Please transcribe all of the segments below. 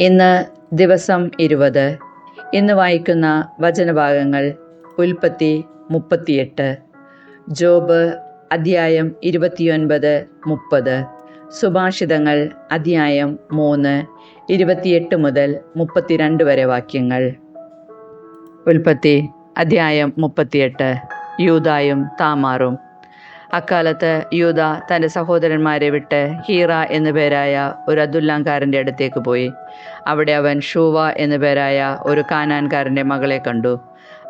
ഇന്ന് ദിവസം ഇരുപത്. ഇന്ന് വായിക്കുന്ന വചനഭാഗങ്ങൾ ഉൽപ്പത്തി മുപ്പത്തിയെട്ട്. ജോബ് അധ്യായം ഇരുപത്തിയൊൻപത് മുപ്പത്. സുഭാഷിതങ്ങൾ അധ്യായം മൂന്ന് ഇരുപത്തിയെട്ട് മുതൽ മുപ്പത്തിരണ്ട് വരെ വാക്യങ്ങൾ. ഉൽപ്പത്തി അധ്യായം മുപ്പത്തിയെട്ട്. യൂതായും താമാറും. അക്കാലത്ത് യൂത തന്റെ സഹോദരന്മാരെ വിട്ട് ഹീറ എന്നു പേരായ ഒരു അദുല്ലാംകാരന്റെ അടുത്തേക്ക് പോയി. അവിടെ അവൻ ഷൂവ എന്നു പേരായ ഒരു കാനാൻകാരന്റെ മകളെ കണ്ടു.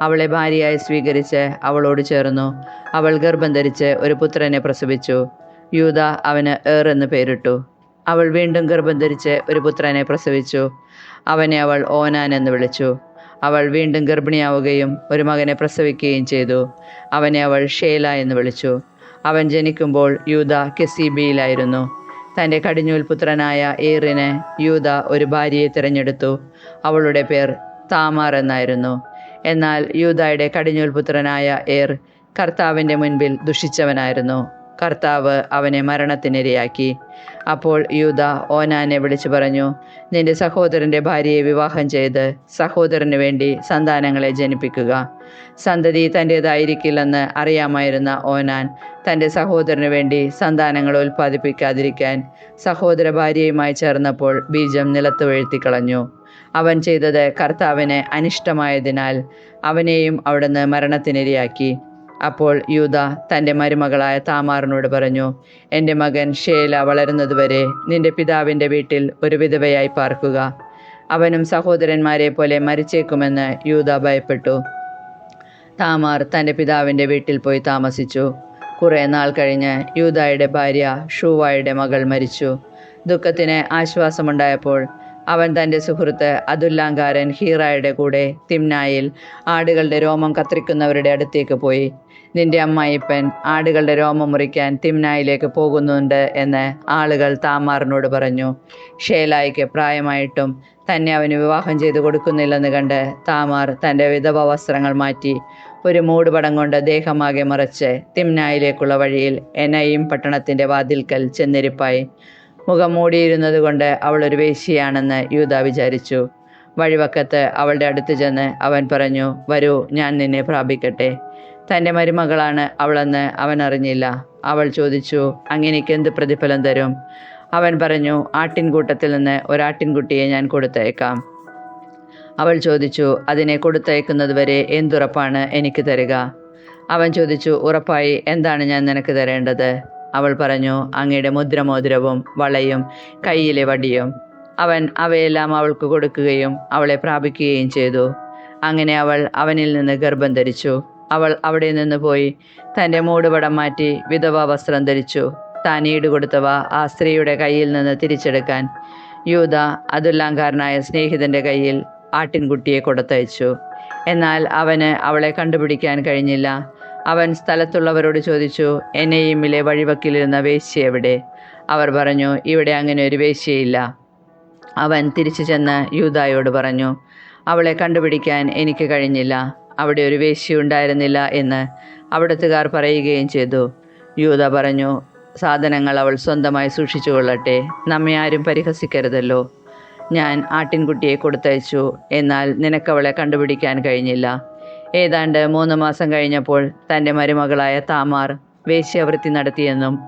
അവളെ ഭാര്യയായി സ്വീകരിച്ച് അവളോട് ചേർന്നു. അവൾ ഗർഭം ധരിച്ച് ഒരു പുത്രനെ പ്രസവിച്ചു. യൂത അവന് ഏർ എന്ന് പേരിട്ടു. അവൾ വീണ്ടും ഗർഭം ധരിച്ച് ഒരു പുത്രനെ പ്രസവിച്ചു. അവനെ അവൾ ഓനാൻ എന്ന് വിളിച്ചു. അവൾ വീണ്ടും ഗർഭിണിയാവുകയും ഒരു മകനെ പ്രസവിക്കുകയും ചെയ്തു. അവനെ അവൾ ഷേല എന്ന് വിളിച്ചു. അവൻ ജനിക്കുമ്പോൾ യൂത കെസീബിയിലായിരുന്നു. തന്റെ കടിഞ്ഞൂൽ പുത്രനായ ഏറിന് യൂത ഒരു ഭാര്യയെ തിരഞ്ഞെടുത്തു. അവളുടെ പേർ താമാർ എന്നായിരുന്നു. എന്നാൽ യൂതായുടെ കടിഞ്ഞൂൽ പുത്രനായ ഏർ കർത്താവിന്റെ മുൻപിൽ ദുഷിച്ചവനായിരുന്നു. കർത്താവ് അവനെ മരണത്തിനിരയാക്കി. അപ്പോൾ യൂത ഓനാനെ വിളിച്ചു പറഞ്ഞു നിന്റെ സഹോദരന്റെ ഭാര്യയെ വിവാഹം ചെയ്ത് സഹോദരന് വേണ്ടി സന്താനങ്ങളെ ജനിപ്പിക്കുക. സന്തതി തന്റേതായിരിക്കില്ലെന്ന് അറിയാമായിരുന്ന ഓനാൻ തന്റെ സഹോദരന് വേണ്ടി സന്താനങ്ങൾ ഉൽപ്പാദിപ്പിക്കാതിരിക്കാൻ സഹോദര ഭാര്യയുമായി ചേർന്നപ്പോൾ ബീജം നിലത്ത് വീഴ്ത്തി കളഞ്ഞു അവൻ ചെയ്തത് കർത്താവിന് അനിഷ്ടമായതിനാൽ അവനെയും അവിടുന്ന് മരണത്തിനിരയാക്കി. അപ്പോൾ യൂത തന്റെ മരുമകളായ താമാറിനോട് പറഞ്ഞു എന്റെ മകൻ ഷേല വളരുന്നതുവരെ നിന്റെ പിതാവിന്റെ വീട്ടിൽ ഒരു വിധവയായി പാർക്കുക. അവനും സഹോദരന്മാരെ പോലെ മരിച്ചേക്കുമെന്ന് യൂത ഭയപ്പെട്ടു. താമാർ തന്റെ പിതാവിന്റെ വീട്ടിൽ പോയി താമസിച്ചു. കുറേ നാൾ കഴിഞ്ഞ് യൂതായുടെ ഭാര്യ ഷൂവായുടെ മകൾ മരിച്ചു. ദുഃഖത്തിന് ആശ്വാസമുണ്ടായപ്പോൾ അവൻ തന്റെ സുഹൃത്ത് അതുല്ലാങ്കാരൻ ഹീറായുടെ കൂടെ തിമ്നായിൽ ആടുകളുടെ രോമം കത്തിരിക്കുന്നവരുടെ അടുത്തേക്ക് പോയി. നിന്റെ അമ്മായിപ്പൻ ആടുകളുടെ രോമം മുറിക്കാൻ തിമ്നായിലേക്ക് പോകുന്നുണ്ട് എന്ന് ആളുകൾ താമാറിനോട് പറഞ്ഞു. ഷേലായിക്ക് പ്രായമായിട്ടും തന്നെ അവന് വിവാഹം ചെയ്തു കൊടുക്കുന്നില്ലെന്ന് കണ്ട് താമാർ തന്റെ വിധവ വസ്ത്രങ്ങൾ മാറ്റി ഒരു മൂടുപടം കൊണ്ട് ദേഹമാകെ മറച്ച് തിമ്നായിലേക്കുള്ള വഴിയിൽ എനയും പട്ടണത്തിന്റെ വാതിൽക്കൽ ചെന്നിരിപ്പായി. മുഖം മൂടിയിരുന്നത് കൊണ്ട് അവളൊരു വേശിയാണെന്ന് യൂത വിചാരിച്ചു. വഴിവക്കത്ത് അവളുടെ അടുത്ത് ചെന്ന് അവൻ പറഞ്ഞു വരൂ ഞാൻ നിന്നെ പ്രാപിക്കട്ടെ. തന്റെ മരുമകളാണ് അവളെന്ന് അവൻ അറിഞ്ഞില്ല. അവൾ ചോദിച്ചു അങ്ങനെയൊക്കെ എന്ത് പ്രതിഫലം തരും? അവൻ പറഞ്ഞു ആട്ടിൻകൂട്ടത്തിൽ നിന്ന് ഒരാട്ടിൻകുട്ടിയെ ഞാൻ കൊടുത്തയക്കാം അവൾ ചോദിച്ചു അതിനെ കൊടുത്തയക്കുന്നത് വരെ എന്തുറപ്പാണ് എനിക്ക് തരിക? അവൻ ചോദിച്ചു ഉറപ്പായി എന്താണ് ഞാൻ നിനക്ക് തരേണ്ടത്? അവൾ പറഞ്ഞു അങ്ങയുടെ മുദ്രമോതിരവും വളയും കയ്യിലെ വടിയും. അവൻ അവയെല്ലാം അവൾക്ക് കൊടുക്കുകയും അവളെ പ്രാപിക്കുകയും ചെയ്തു. അങ്ങനെ അവൾ അവനിൽ നിന്ന് ഗർഭം ധരിച്ചു. അവൾ അവിടെ നിന്ന് പോയി. തന്റെ മൂടുപടം മാറ്റി വിധവ വസ്ത്രം ധരിച്ചു. താൻ ഈടുകൊടുത്തവ ആ സ്ത്രീയുടെ കയ്യിൽ നിന്ന് തിരിച്ചെടുക്കാൻ. യൂത അതുല്ലാങ്കാരനായ സ്നേഹിതന്റെ കയ്യിൽ ആട്ടിൻകുട്ടിയെ കൊടുത്തയച്ചു. എന്നാൽ അവന് അവളെ കണ്ടുപിടിക്കാൻ കഴിഞ്ഞില്ല. അവൻ സ്ഥലത്തുള്ളവരോട് ചോദിച്ചു എന്നെയുമിലെ വഴിവക്കിലിരുന്ന വേശ്യ എവിടെ? അവർ പറഞ്ഞു ഇവിടെ അങ്ങനെ ഒരു വേശ്യയില്ല. അവൻ തിരിച്ചു ചെന്ന് യൂതായോട് പറഞ്ഞു അവളെ കണ്ടുപിടിക്കാൻ എനിക്ക് കഴിഞ്ഞില്ല. അവിടെ ഒരു വേശ്യ ഉണ്ടായിരുന്നില്ല എന്ന് അവിടത്തുകാർ പറയുകയും ചെയ്തു. യൂത പറഞ്ഞു സാധനങ്ങൾ അവൾ സ്വന്തമായി സൂക്ഷിച്ചു കൊള്ളട്ടെ. നമ്മെ ആരും പരിഹസിക്കരുതല്ലോ. ഞാൻ ആട്ടിൻകുട്ടിയെ കൊടുത്തയച്ചു. എന്നാൽ നിനക്കവളെ കണ്ടുപിടിക്കാൻ കഴിഞ്ഞില്ല. ഏതാണ്ട് മൂന്ന് മാസം കഴിഞ്ഞപ്പോൾ തന്റെ മരുമകളായ താമാർ വേശ്യാവൃത്തി നടത്തിയെന്നും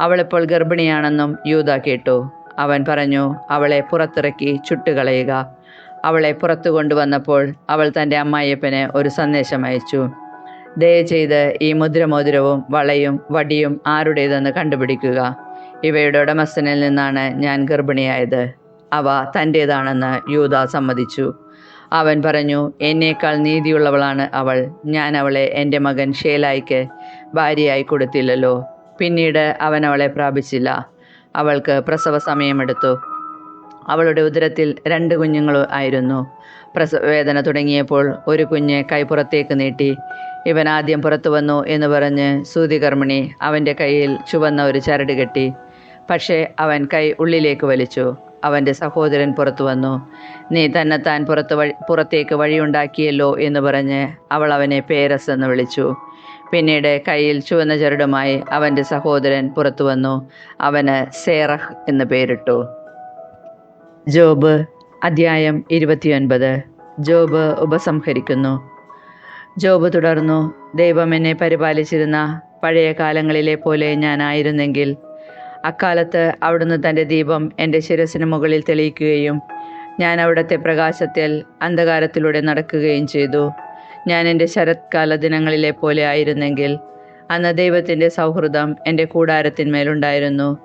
അവളിപ്പോൾ ഗർഭിണിയാണെന്നും യൂത കേട്ടു. അവൻ പറഞ്ഞു അവളെ പുറത്തിറക്കി ചുട്ടുകളയുക. അവളെ പുറത്തു കൊണ്ടുവന്നപ്പോൾ അവൾ തന്റെ അമ്മായിയപ്പന് ഒരു സന്ദേശം അയച്ചു. ദയചെയ്ത് ഈ മുദ്രമോതിരവും വളയും വടിയും ആരുടേതെന്ന് കണ്ടുപിടിക്കുക. ഇവയുടെ ഉടമസ്ഥനിൽ നിന്നാണ് ഞാൻ ഗർഭിണിയായത്. അവ തന്റേതാണെന്ന് യൂത സമ്മതിച്ചു. അവൻ പറഞ്ഞു എന്നേക്കാൾ നീതിയുള്ളവളാണ് അവൾ. ഞാൻ അവളെ എന്റെ മകൻ ഷേലായിക്ക് ഭാര്യയായി കൊടുത്തില്ലല്ലോ. പിന്നീട് അവൻ അവളെ പ്രാപിച്ചില്ല. അവൾക്ക് പ്രസവ സമയമെടുത്തു അവളുടെ ഉദരത്തിൽ രണ്ട് കുഞ്ഞുങ്ങൾ ആയിരുന്നു. പ്രസവവേദന തുടങ്ങിയപ്പോൾ ഒരു കുഞ്ഞ് കൈപ്പുറത്തേക്ക് നീട്ടി ഇവൻ ആദ്യം പുറത്തു വന്നു എന്ന് പറഞ്ഞ് സൂതികർമ്മിണി അവന്റെ കയ്യിൽ ചുവന്ന ഒരു ചരട് കെട്ടി പക്ഷേ അവൻ കൈ ഉള്ളിലേക്ക് വലിച്ചു. അവന്റെ സഹോദരൻ പുറത്തു വന്നു. നീ തന്നെത്താൻ പുറത്ത് വഴി പുറത്തേക്ക് വഴിയുണ്ടാക്കിയല്ലോ എന്ന് പറഞ്ഞ് അവൾ അവനെ പേരസ് എന്ന് വിളിച്ചു. പിന്നീട് കയ്യിൽ ചുവന്ന ചരടുമായി അവന്റെ സഹോദരൻ പുറത്തു വന്നു. അവന് സേറഹ് എന്ന് പേരിട്ടു. ജോബ് അധ്യായം ഇരുപത്തിയൊൻപത്. ജോബ് ഉപസംഹരിക്കുന്നു. ജോബ് തുടർന്നു. ദൈവം എന്നെ പരിപാലിച്ചിരുന്ന പഴയ കാലങ്ങളിലെ പോലെ ഞാനായിരുന്നെങ്കിൽ അക്കാലത്ത് അവിടുന്ന് തന്റെ ദീപം എന്റെ ശിരസിന് മുകളിൽ തെളിയിക്കുകയും ഞാൻ അവിടുത്തെ പ്രകാശത്തിൽ അന്ധകാരത്തിലൂടെ നടക്കുകയും ചെയ്തു. ഞാൻ എന്റെ ശരത്കാല ദിനങ്ങളിലെ പോലെ ആയിരുന്നെങ്കിൽ അന്ന് ദൈവത്തിന്റെ സൗഹൃദം എന്റെ കൂടാരത്തിന്മേലുണ്ടായിരുന്നു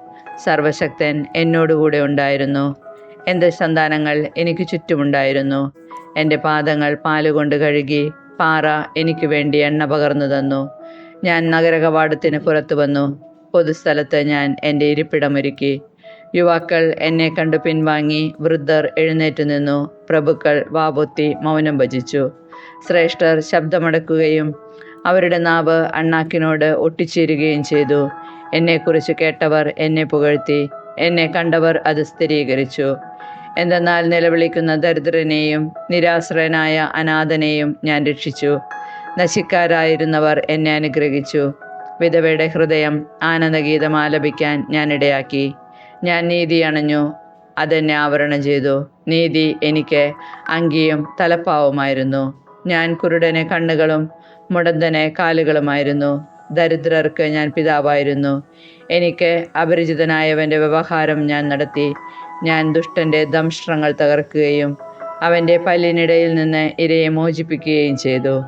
സർവശക്തൻ എന്നോടുകൂടെ ഉണ്ടായിരുന്നു. എന്റെ സന്താനങ്ങൾ എനിക്ക് ചുറ്റുമുണ്ടായിരുന്നു. എന്റെ പാദങ്ങൾ പാലുകൊണ്ട് കഴുകി പാറ എനിക്ക് വേണ്ടി എണ്ണ പകർന്നു തന്നു. ഞാൻ നഗരകവാടത്തിന് പുറത്തു വന്നു. പൊതുസ്ഥലത്ത് ഞാൻ എന്റെ ഇരിപ്പിടമൊരുക്കി. യുവാക്കൾ എന്നെ കണ്ടു പിൻവാങ്ങി വൃദ്ധർ എഴുന്നേറ്റ് നിന്നു. പ്രഭുക്കൾ വാപൊത്തി മൗനം ഭജിച്ചു. ശ്രേഷ്ഠർ ശബ്ദമടക്കുകയും അവരുടെ നാവ് അണ്ണാക്കിനോട് ഒട്ടിച്ചേരുകയും ചെയ്തു. എന്നെക്കുറിച്ച് കേട്ടവർ എന്നെ പുകഴ്ത്തി. എന്നെ കണ്ടവർ അത് സ്ഥിരീകരിച്ചു. എന്തെന്നാൽ നിലവിളിക്കുന്ന ദരിദ്രനെയും നിരാശ്രയനായ അനാഥനെയും ഞാൻ രക്ഷിച്ചു. നശിക്കാരായിരുന്നവർ എന്നെ അനുഗ്രഹിച്ചു. വിധവയുടെ ഹൃദയം ആനന്ദഗീതം ആലപിക്കാൻ ഞാൻ ഇടയാക്കി. ഞാൻ നീതി അണഞ്ഞു. അതെന്നെ ആവരണം ചെയ്തു. നീതി എനിക്ക് അങ്കിയും തലപ്പാവുമായിരുന്നു. ഞാൻ കുരുടന് കണ്ണുകളും മുടന്തനെ കാലുകളുമായിരുന്നു. ദരിദ്രർക്ക് ഞാൻ പിതാവായിരുന്നു. എനിക്ക് അപരിചിതനായവന്റെ വ്യവഹാരം ഞാൻ നടത്തി. ഞാൻ ദുഷ്ടന്റെ ദംഷ്ട്രങ്ങൾ തകർക്കുകയും അവന്റെ പല്ലിനിടയിൽ നിന്ന് ഇരയെ മോചിപ്പിക്കുകയും ചെയ്തു.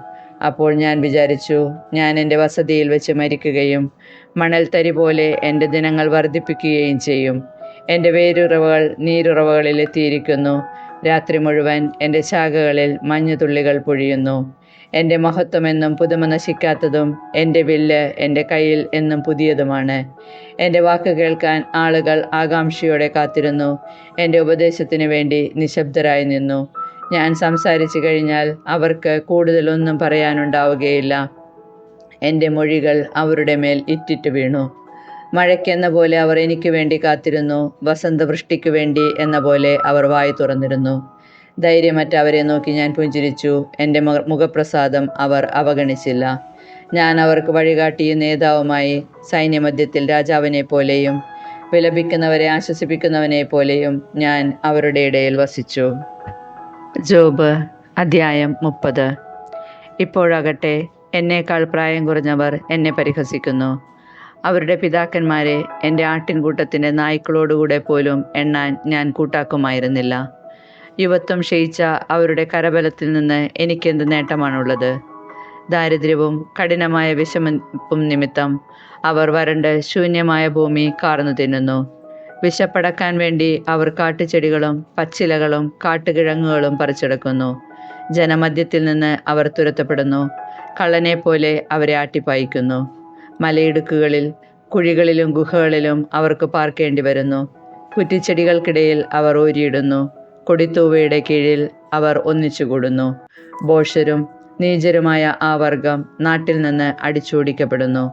അപ്പോൾ ഞാൻ വിചാരിച്ചു ഞാൻ എന്റെ വസതിയിൽ വെച്ച് മരിക്കുകയും മണൽത്തരി പോലെ എന്റെ ദിനങ്ങൾ വർദ്ധിപ്പിക്കുകയും ചെയ്യും. എന്റെ വേരുറവകൾ നീരുറവകളിൽ എത്തിയിരിക്കുന്നു. രാത്രി മുഴുവൻ എന്റെ ശാഖകളിൽ മഞ്ഞുതുള്ളികൾ പൊഴിയുന്നു. എന്റെ മഹത്വമെന്നും പുതുമ നശിക്കാത്തതും എന്റെ വില്ല് എന്റെ കയ്യിൽ എന്നും പുതിയതുമാണ്. എന്റെ വാക്ക് കേൾക്കാൻ ആളുകൾ ആകാംക്ഷയോടെ കാത്തിരുന്നു. എന്റെ ഉപദേശത്തിന് വേണ്ടി നിശബ്ദരായി നിന്നു. ഞാൻ സംസാരിച്ചു കഴിഞ്ഞാൽ അവർക്ക് കൂടുതലൊന്നും പറയാനുണ്ടാവുകയില്ല. എന്റെ മൊഴികൾ അവരുടെ മേൽ ഇറ്റിറ്റ് വീണു. മഴയ്ക്കെന്ന പോലെ അവർ എനിക്ക് വേണ്ടി കാത്തിരുന്നു. വസന്തവൃഷ്ടിക്കു വേണ്ടി എന്ന പോലെ അവർ വായി തുറന്നിരുന്നു. ധൈര്യമറ്റ അവരെ നോക്കി ഞാൻ പുഞ്ചിരിച്ചു. എന്റെ മുഖപ്രസാദം അവർ അവഗണിച്ചില്ല. ഞാൻ അവർക്ക് വഴികാട്ടിയ നേതാവുമായി സൈന്യമധ്യത്തിൽ രാജാവിനെ പോലെയും വിലപിക്കുന്നവരെ ആശ്വസിപ്പിക്കുന്നവനെ പോലെയും ഞാൻ അവരുടെ ഇടയിൽ വസിച്ചു. ജോബ് അധ്യായം മുപ്പത്. ഇപ്പോഴാകട്ടെ എന്നേക്കാൾ പ്രായം കുറഞ്ഞവർ എന്നെ പരിഹസിക്കുന്നു. അവരുടെ പിതാക്കന്മാരെ എന്റെ ആട്ടിൻകൂട്ടത്തിന്റെ നായ്ക്കളോടുകൂടെ പോലും എണ്ണാൻ ഞാൻ കൂട്ടാക്കുമായിരുന്നില്ല. യുവത്വം ക്ഷയിച്ച അവരുടെ കരബലത്തിൽ നിന്ന് എനിക്കെന്ത് നേട്ടമാണുള്ളത്? ദാരിദ്ര്യവും കഠിനമായ വിഷമപ്പും നിമിത്തം അവർ വരണ്ട് ശൂന്യമായ ഭൂമി കാർന്നു തിന്നുന്നു. വിശപ്പടക്കാൻ വേണ്ടി അവർ കാട്ടുചെടികളും പച്ചിലകളും കാട്ടുകിഴങ്ങുകളും പറിച്ചെടുക്കുന്നു. ജനമധ്യത്തിൽ നിന്ന് അവർ തുരത്തപ്പെടുന്നു. കള്ളനെ പോലെ അവരെ ആട്ടിപ്പായിക്കുന്നു. മലയിടുക്കുകളിൽ കുഴികളിലും ഗുഹകളിലും അവർക്ക് പാർക്കേണ്ടി വരുന്നു. കുറ്റിച്ചെടികൾക്കിടയിൽ അവർ ഓരിയിടുന്നു കൊടിത്തൂവയുടെ കീഴിൽ അവർ ഒന്നിച്ചുകൂടുന്നു. ബോഷരും നീചരുമായ ആ വർഗം നാട്ടിൽ നിന്ന് അടിച്ചോടിക്കപ്പെടുന്നു.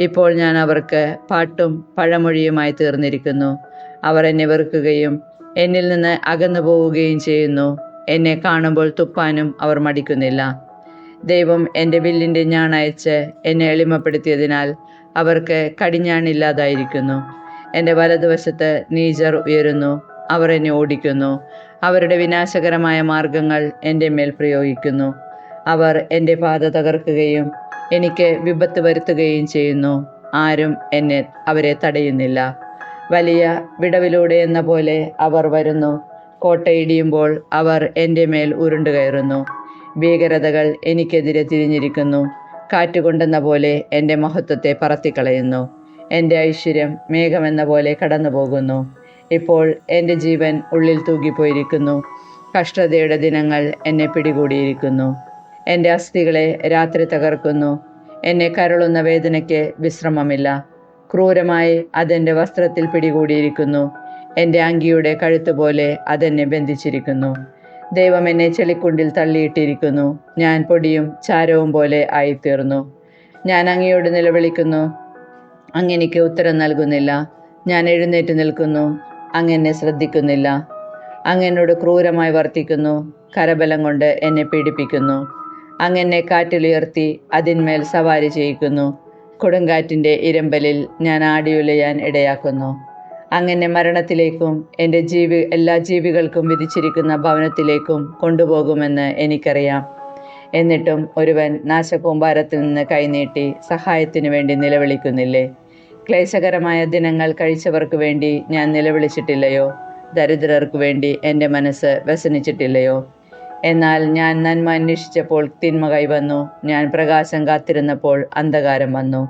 ഇപ്പോൾ ഞാൻ അവർക്ക് പാട്ടും പഴമൊഴിയുമായി തീർന്നിരിക്കുന്നു. അവർ എന്നെ വെറുക്കുകയും എന്നിൽ നിന്ന് അകന്നു പോവുകയും ചെയ്യുന്നു. എന്നെ കാണുമ്പോൾ തുപ്പാനും അവർ മടിക്കുന്നില്ല. ദൈവം എന്റെ വില്ലിന്റെ ഞാണയച്ച് എന്നെ എളിമപ്പെടുത്തിയതിനാൽ അവർക്ക് കടിഞ്ഞാണില്ലാതായിരിക്കുന്നു. എന്റെ വലതുവശത്ത് നീചർ ഉയരുന്നു. അവർ എന്നെ ഓടിക്കുന്നു. അവരുടെ വിനാശകരമായ മാർഗങ്ങൾ എന്റെ മേൽ പ്രയോഗിക്കുന്നു. അവർ എന്റെ പാത തകർക്കുകയും എനിക്ക് വിപത്ത് വരുത്തുകയും ചെയ്യുന്നു. ആരും എന്നെ അവരെ തടയുന്നില്ല. വലിയ വിടവിലൂടെ എന്ന പോലെ അവർ വരുന്നു. കോട്ടയിടിയുമ്പോൾ അവർ എന്റെ മേൽ ഉരുണ്ടു കയറുന്നു. ഭീകരതകൾ എനിക്കെതിരെ തിരിഞ്ഞിരിക്കുന്നു. കാറ്റുകൊണ്ടെന്ന പോലെ എന്റെ മഹത്വത്തെ പറത്തിക്കളയുന്നു. എന്റെ ഐശ്വര്യം മേഘമെന്ന പോലെ കടന്നു പോകുന്നു ഇപ്പോൾ എന്റെ ജീവൻ ഉള്ളിൽ തൂകിപ്പോയിരിക്കുന്നു. കഷ്ടതയുടെ ദിനങ്ങൾ എന്നെ പിടികൂടിയിരിക്കുന്നു. എന്റെ അസ്ഥികളെ രാത്രി തകർക്കുന്നു. എന്നെ കരളുന്ന വേദനയ്ക്ക് വിശ്രമമില്ല. ക്രൂരമായി അതെന്റെ വസ്ത്രത്തിൽ പിടികൂടിയിരിക്കുന്നു. എന്റെ അങ്കിയുടെ കഴുത്ത് പോലെ അതെന്നെ ബന്ധിച്ചിരിക്കുന്നു. ദൈവം എന്നെ ചെളിക്കുണ്ടിൽ തള്ളിയിട്ടിരിക്കുന്നു. ഞാൻ പൊടിയും ചാരവും പോലെ ആയിത്തീർന്നു. ഞാൻ അങ്ങയോട് നിലവിളിക്കുന്നു. അങ്ങെനിക്ക് ഉത്തരം നൽകുന്നില്ല. ഞാൻ എഴുന്നേറ്റ് നിൽക്കുന്നു. അങ്ങെന്നെ ശ്രദ്ധിക്കുന്നില്ല. അങ്ങ് എന്നോട് ക്രൂരമായി വർത്തിക്കുന്നു. കരബലം കൊണ്ട് എന്നെ പീഡിപ്പിക്കുന്നു. അങ്ങ് എന്നെ കാറ്റിലുയർത്തി അതിന്മേൽ സവാരി ചെയ്യിക്കുന്നു. കൊടുങ്കാറ്റിന്റെ ഇരമ്പലിൽ ഞാൻ ആടിയുലയാൻ ഇടയാക്കുന്നു. അങ്ങനെ മരണത്തിലേക്കും എന്റെ ജീവി എല്ലാ ജീവികൾക്കും വിധിച്ചിരിക്കുന്ന ഭവനത്തിലേക്കും കൊണ്ടുപോകുമെന്ന് എനിക്കറിയാം. എന്നിട്ടും ഒരുവൻ നാശകൂമ്പാരത്തിൽ നിന്ന് കൈനീട്ടി സഹായത്തിനു വേണ്ടി നിലവിളിക്കുന്നില്ലേ? ക്ലേശകരമായ ദിനങ്ങൾ കഴിച്ചവർക്ക് വേണ്ടി ഞാൻ നിലവിളിച്ചിട്ടില്ലയോ? ദരിദ്രർക്ക് വേണ്ടി എന്റെ മനസ്സ് വ്യസനിച്ചിട്ടില്ലയോ? എന്നാൽ ഞാൻ നന്മ അന്വേഷിച്ചപ്പോൾ തിന്മ കൈവന്നു. ഞാൻ പ്രകാശം കാത്തിരുന്നപ്പോൾ അന്ധകാരം വന്നു.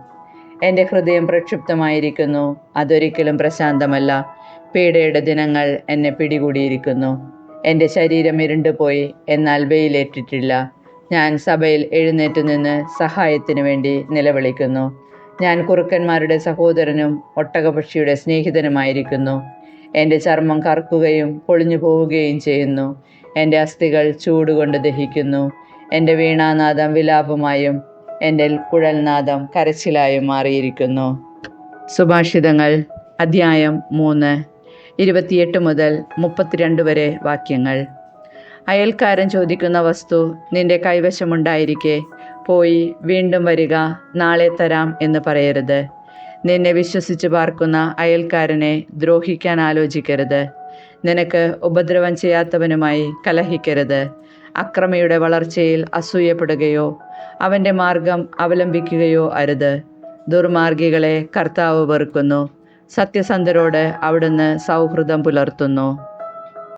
എന്റെ ഹൃദയം പ്രക്ഷുബ്ധമായിരിക്കുന്നു. അതൊരിക്കലും പ്രശാന്തമല്ല. പീഡയുടെ ദിനങ്ങൾ എന്നെ പിടികൂടിയിരിക്കുന്നു. എന്റെ ശരീരം ഇരുണ്ടുപോയി എന്നാൽ വെയിലേറ്റിട്ടില്ല. ഞാൻ സഭയിൽ എഴുന്നേറ്റ് നിന്ന് സഹായത്തിനു വേണ്ടി നിലവിളിക്കുന്നു. ഞാൻ കുറുക്കന്മാരുടെ സഹോദരനും ഒട്ടകപക്ഷിയുടെ സ്നേഹിതനുമായിരിക്കുന്നു. എന്റെ ചർമ്മം കറുക്കുകയും പൊളിഞ്ഞു പോവുകയും ചെയ്യുന്നു. എന്റെ അസ്ഥികൾ ചൂടുകൊണ്ട് ദഹിക്കുന്നു. എന്റെ വീണാനാദം വിലാപമായും എന്റെ കുഴൽനാദം കരച്ചിലായും മാറിയിരിക്കുന്നു. സുഭാഷിതങ്ങൾ അധ്യായം മൂന്ന് ഇരുപത്തിയെട്ട് മുതൽ മുപ്പത്തിരണ്ട് വരെ വാക്യങ്ങൾ. അയൽക്കാരൻ ചോദിക്കുന്ന വസ്തു നിന്റെ കൈവശമുണ്ടായിരിക്കെ. പോയി വീണ്ടും വരിക നാളെ തരാം എന്ന് പറയരുത്. നിന്നെ വിശ്വസിച്ച് പാർക്കുന്ന അയൽക്കാരനെ ദ്രോഹിക്കാൻ ആലോചിക്കരുത്. നിനക്ക് ഉപദ്രവം ചെയ്യാത്തവനുമായി കലഹിക്കരുത്. അക്രമിയുടെ വളർച്ചയിൽ അസൂയപ്പെടുകയോ അവന്റെ മാർഗം അവലംബിക്കുകയോ അരുത്. ദുർമാർഗികളെ കർത്താവ് വെറുക്കുന്നു. സത്യസന്ധരോട് അവിടുന്ന് സൗഹൃദം പുലർത്തുന്നു.